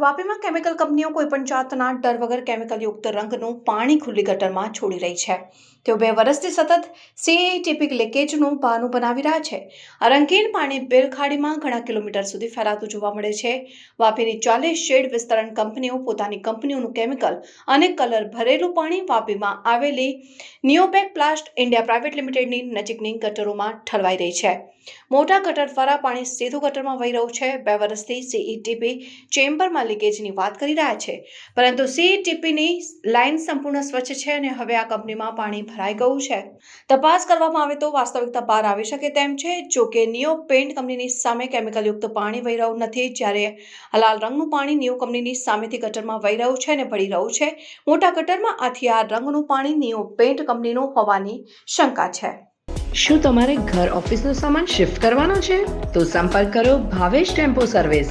વાપીમાં chemical કંપનીઓ કોઈપણ જાતના ડર વગર કેમિકલયુક્ત રંગનું પાણી ખુલ્લી ગટરમાં છોડી રહી છે. તેઓ બે વર્ષથી સતત સીએટીપી લીકેજનું બહાનું બનાવી રહ્યા છે. આ રંગીન પાણી બેલખાડીમાં ઘણા કિલોમીટર સુધી ફેલાતું જોવા મળે છે. વાપીની ચાલીસ શેડ વિસ્તરણ કંપનીઓ પોતાની કંપનીઓનું કેમિકલ અને કલર ભરેલું પાણી વાપીમાં આવેલી નિયોપેક પ્લાસ્ટ ઇન્ડિયા પ્રાઇવેટ લિમિટેડની નજીકની ગટરોમાં ઠલવાઈ રહી છે. મોટા ગટર દ્વારા પાણી સીધું ગટરમાં વહી રહ્યું છે. બે વર્ષથી સીઈટીપી ચેમ્બરમાં લીકેજની વાત કરી રહ્યા છે. પરંતુ સીટીપીની લાઇન સંપૂર્ણ સ્વચ્છ છે અને હવે આ કંપનીમાં પાણી ભરાઈ ગયું છે. તપાસ કરવામાં આવે તો વાસ્તવિકતા બહાર આવી શકે તેમ છે. જો કે નિયો પેન્ટ કંપનીની સામે કેમિકલયુક્ત પાણી વહી રહ્યું નથી, જ્યારે લાલ રંગનું પાણી નિયો કંપનીની સામેથી ગટરમાં વહી રહ્યું છે અને ભળી રહ્યું છે. મોટા ગટરમાં આથી આ રંગનું પાણી નિયો પેન્ટ કંપનીનું હોવાની શંકા છે. શું તમારે ઘર ઓફિસનો સામાન શિફ્ટ કરવાનો છે? તો સંપર્ક કરો ભાવેશ ટેમ્પો સર્વિસ